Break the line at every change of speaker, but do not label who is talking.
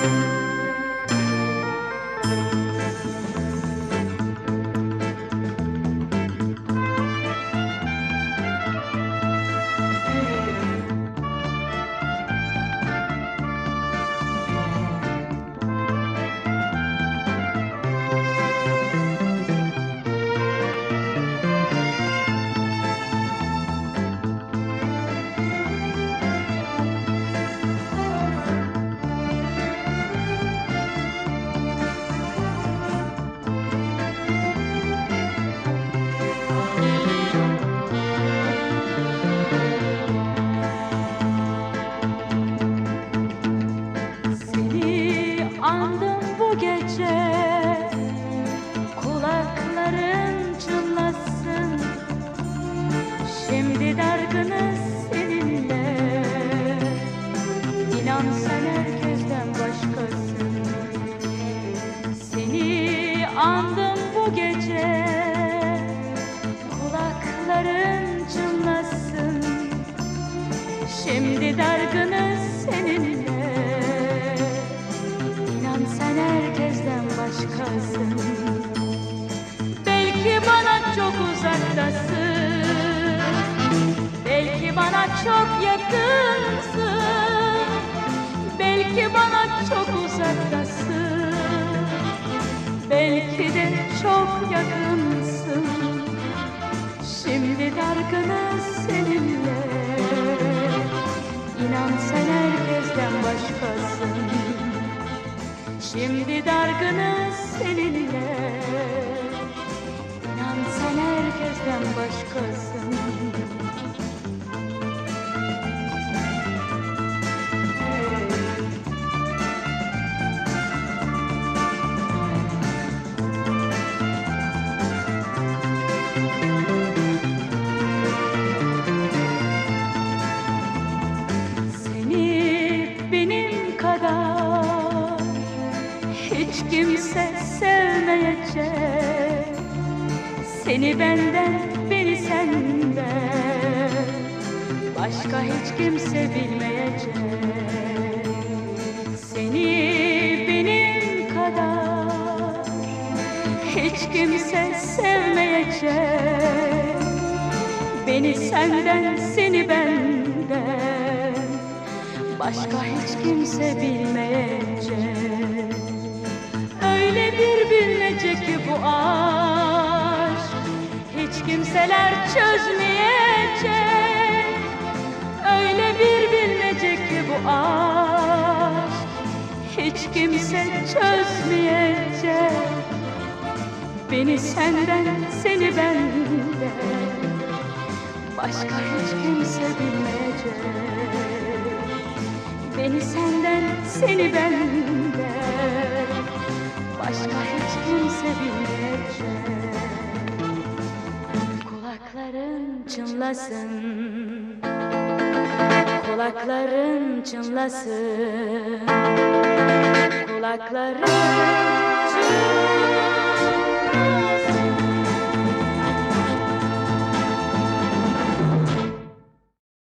Thank you. Aman sen herkesten başkasın Seni andım bu gece. Kulakların çınlasın. Şimdi dargınız seninle İnan sen herkesten başkasın. Belki bana çok uzaktasın. Belki bana çok yakın. Belki bana çok uzaktasın. Belki de çok yakınsın. Şimdi dargınız seninle. İnan sen herkesten başkasın. Şimdi dargınız seninle. İnan sen herkesten başkasın hiç kimse sevmeyecek. Seni benden, beni senden. Başka hiç kimse bilmeyecek. Seni benim kadar hiç kimse sevmeyecek. Beni senden, seni benden. Başka hiç kimse bilmeyecek Öyle bir bilmece ki bu aşk. Hiç kimseler çözmeyecek. Öyle bir bilmece ki bu aşk. Hiç kimse çözmeyecek. Beni senden, seni benden. Başka hiç kimse bilmeyecek. Beni senden, seni benden Başka hiç kimse bilmeyecek. Kulakların çınlasın. Kulakların çınlasın. Kulakların çınlasın